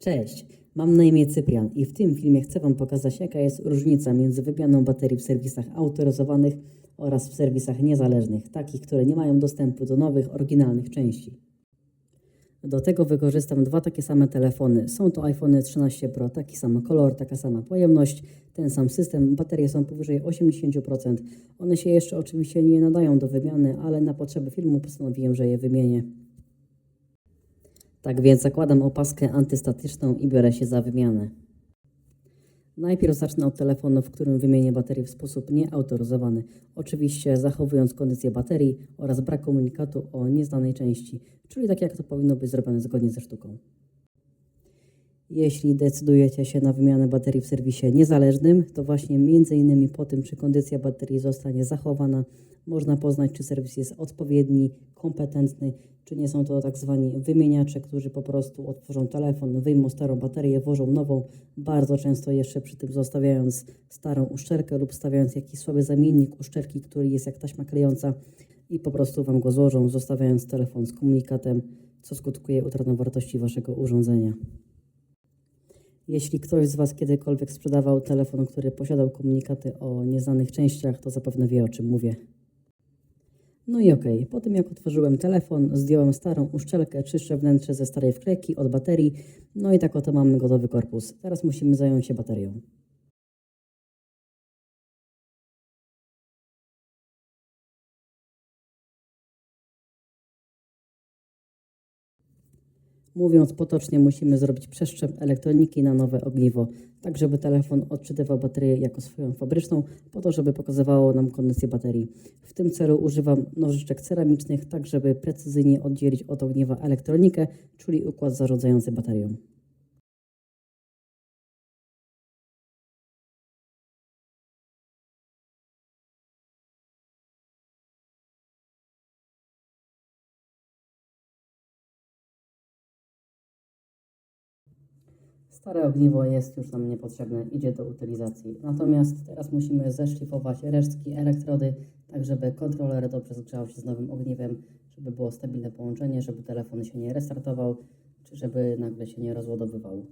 Cześć, mam na imię Cyprian i w tym filmie chcę Wam pokazać, jaka jest różnica między wymianą baterii w serwisach autoryzowanych oraz w serwisach niezależnych, takich, które nie mają dostępu do nowych, oryginalnych części. Do tego wykorzystam dwa takie same telefony. Są to iPhone 13 Pro, taki sam kolor, taka sama pojemność, ten sam system. Baterie są powyżej 80%. One się jeszcze oczywiście nie nadają do wymiany, ale na potrzeby filmu postanowiłem, że je wymienię. Tak więc zakładam opaskę antystatyczną i biorę się za wymianę. Najpierw zacznę od telefonu, w którym wymienię baterię w sposób nieautoryzowany. Oczywiście zachowując kondycję baterii oraz brak komunikatu o nieznanej części, czyli tak jak to powinno być zrobione zgodnie ze sztuką. Jeśli decydujecie się na wymianę baterii w serwisie niezależnym, to właśnie m.in. po tym, czy kondycja baterii zostanie zachowana, można poznać, czy serwis jest odpowiedni, kompetentny, czy nie są to tak zwani wymieniacze, którzy po prostu otworzą telefon, wyjmą starą baterię, włożą nową, bardzo często jeszcze przy tym zostawiając starą uszczelkę lub stawiając jakiś słaby zamiennik uszczelki, który jest jak taśma klejąca i po prostu Wam go złożą, zostawiając telefon z komunikatem, co skutkuje utratą wartości Waszego urządzenia. Jeśli ktoś z Was kiedykolwiek sprzedawał telefon, który posiadał komunikaty o nieznanych częściach, to zapewne wie o czym mówię. No i okej, po tym jak otworzyłem telefon, zdjąłem starą uszczelkę, czyszczę wnętrze ze starej wklejki od baterii, no i tak oto mamy gotowy korpus. Teraz musimy zająć się baterią. Mówiąc potocznie, musimy zrobić przeszczep elektroniki na nowe ogniwo, tak żeby telefon odczytywał baterię jako swoją fabryczną, po to, żeby pokazywało nam kondycję baterii. W tym celu używam nożyczek ceramicznych, tak żeby precyzyjnie oddzielić od ogniwa elektronikę, czyli układ zarządzający baterią. Stare ogniwo jest już nam niepotrzebne, idzie do utylizacji. Natomiast teraz musimy zeszlifować resztki elektrody, tak żeby kontroler dobrze zgrzał się z nowym ogniwem, żeby było stabilne połączenie, żeby telefon się nie restartował, czy żeby nagle się nie rozładowywał.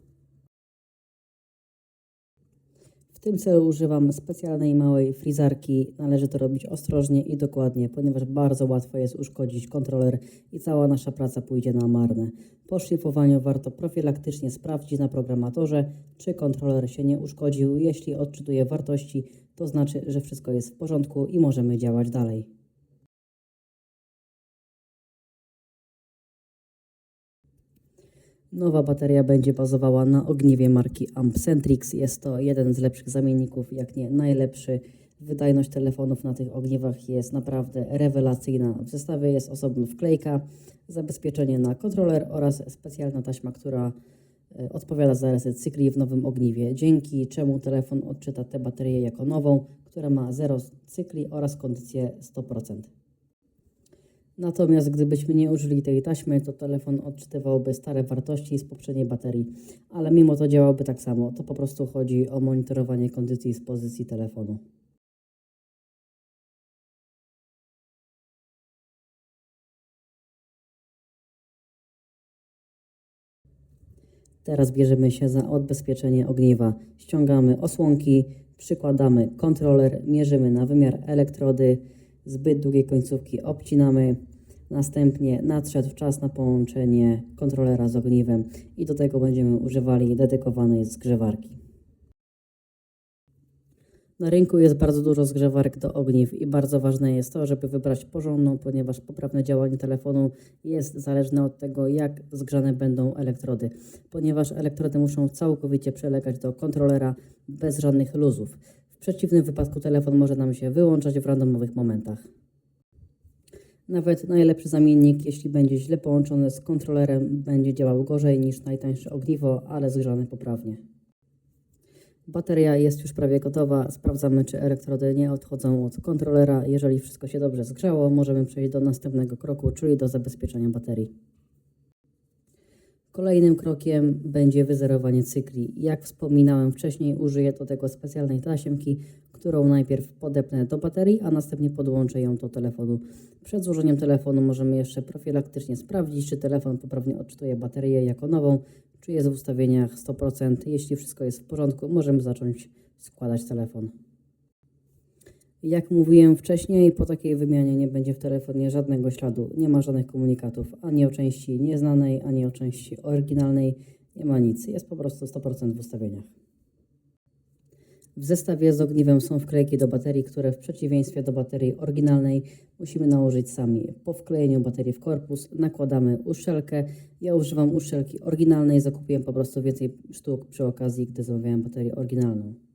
Tym celu używam specjalnej małej frizarki. Należy to robić ostrożnie i dokładnie, ponieważ bardzo łatwo jest uszkodzić kontroler i cała nasza praca pójdzie na marne. Po szlifowaniu warto profilaktycznie sprawdzić na programatorze, czy kontroler się nie uszkodził. Jeśli odczytuje wartości, to znaczy, że wszystko jest w porządku i możemy działać dalej. Nowa bateria będzie bazowała na ogniwie marki Ampcentrix. Jest to jeden z lepszych zamienników, jak nie najlepszy. Wydajność telefonów na tych ogniwach jest naprawdę rewelacyjna. W zestawie jest osobno wklejka, zabezpieczenie na kontroler oraz specjalna taśma, która e, odpowiada za reset cykli w nowym ogniwie, dzięki czemu telefon odczyta tę baterię jako nową, która ma 0 cykli oraz kondycję 100%. Natomiast gdybyśmy nie użyli tej taśmy, to telefon odczytywałby stare wartości z poprzedniej baterii, ale mimo to działałby tak samo. To po prostu chodzi o monitorowanie kondycji z pozycji telefonu. Teraz bierzemy się za odbezpieczenie ogniwa. Ściągamy osłonki, przykładamy kontroler, mierzymy na wymiar elektrody, zbyt długie końcówki obcinamy. Następnie nadszedł czas na połączenie kontrolera z ogniwem i do tego będziemy używali dedykowanej zgrzewarki. Na rynku jest bardzo dużo zgrzewarek do ogniw i bardzo ważne jest to, żeby wybrać porządną, ponieważ poprawne działanie telefonu jest zależne od tego, jak zgrzane będą elektrody, ponieważ elektrody muszą całkowicie przylegać do kontrolera bez żadnych luzów. W przeciwnym wypadku telefon może nam się wyłączać w randomowych momentach. Nawet najlepszy zamiennik, jeśli będzie źle połączony z kontrolerem, będzie działał gorzej niż najtańsze ogniwo, ale zgrzane poprawnie. Bateria jest już prawie gotowa. Sprawdzamy, czy elektrody nie odchodzą od kontrolera. Jeżeli wszystko się dobrze zgrzało, możemy przejść do następnego kroku, czyli do zabezpieczenia baterii. Kolejnym krokiem będzie wyzerowanie cykli. Jak wspominałem wcześniej, użyję do tego specjalnej tasiemki, którą najpierw podepnę do baterii, a następnie podłączę ją do telefonu. Przed złożeniem telefonu możemy jeszcze profilaktycznie sprawdzić, czy telefon poprawnie odczytuje baterię jako nową, czy jest w ustawieniach 100%. Jeśli wszystko jest w porządku, możemy zacząć składać telefon. Jak mówiłem wcześniej, po takiej wymianie nie będzie w telefonie żadnego śladu, nie ma żadnych komunikatów, ani o części nieznanej, ani o części oryginalnej, nie ma nic, jest po prostu 100% w ustawieniach. W zestawie z ogniwem są wklejki do baterii, które w przeciwieństwie do baterii oryginalnej musimy nałożyć sami. Po wklejeniu baterii w korpus nakładamy uszczelkę. Ja używam uszczelki oryginalnej, zakupiłem po prostu więcej sztuk przy okazji, gdy zamawiałem baterię oryginalną.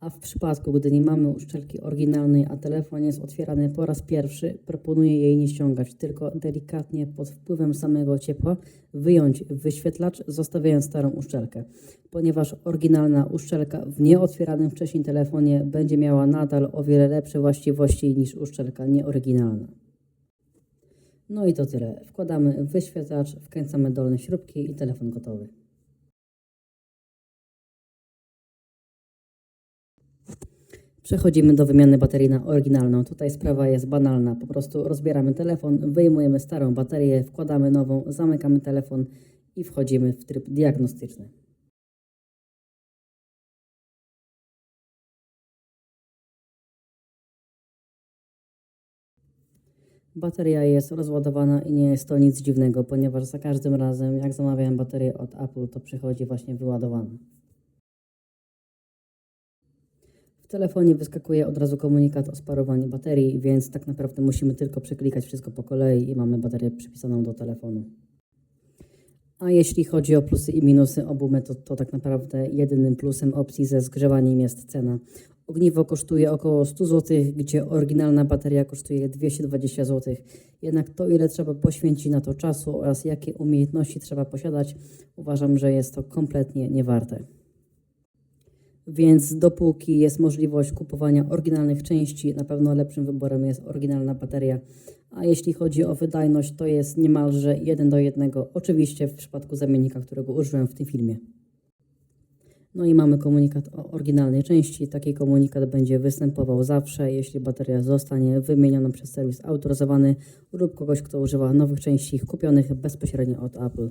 A w przypadku, gdy nie mamy uszczelki oryginalnej, a telefon jest otwierany po raz pierwszy, proponuję jej nie ściągać, tylko delikatnie pod wpływem samego ciepła wyjąć wyświetlacz, zostawiając starą uszczelkę, ponieważ oryginalna uszczelka w nieotwieranym wcześniej telefonie będzie miała nadal o wiele lepsze właściwości niż uszczelka nieoryginalna. No i to tyle. Wkładamy wyświetlacz, wkręcamy dolne śrubki i telefon gotowy. Przechodzimy do wymiany baterii na oryginalną. Tutaj sprawa jest banalna. Po prostu rozbieramy telefon, wyjmujemy starą baterię, wkładamy nową, zamykamy telefon i wchodzimy w tryb diagnostyczny. Bateria jest rozładowana i nie jest to nic dziwnego, ponieważ za każdym razem, jak zamawiałem baterię od Apple, to przychodzi właśnie wyładowana. Telefonie wyskakuje od razu komunikat o sparowaniu baterii, więc tak naprawdę musimy tylko przeklikać wszystko po kolei i mamy baterię przypisaną do telefonu. A jeśli chodzi o plusy i minusy obu metod, to tak naprawdę jedynym plusem opcji ze zgrzewaniem jest cena. Ogniwo kosztuje około 100 zł, gdzie oryginalna bateria kosztuje 220 zł. Jednak to, ile trzeba poświęcić na to czasu oraz jakie umiejętności trzeba posiadać, uważam, że jest to kompletnie niewarte. Więc dopóki jest możliwość kupowania oryginalnych części, na pewno lepszym wyborem jest oryginalna bateria. A jeśli chodzi o wydajność, to jest niemalże 1 do 1, oczywiście w przypadku zamiennika, którego użyłem w tym filmie. No i mamy komunikat o oryginalnej części. Taki komunikat będzie występował zawsze, jeśli bateria zostanie wymieniona przez serwis autoryzowany lub kogoś, kto używa nowych części kupionych bezpośrednio od Apple.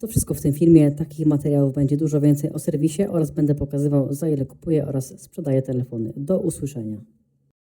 To wszystko w tym filmie. Takich materiałów będzie dużo więcej o serwisie oraz będę pokazywał za ile kupuję oraz sprzedaję telefony. Do usłyszenia.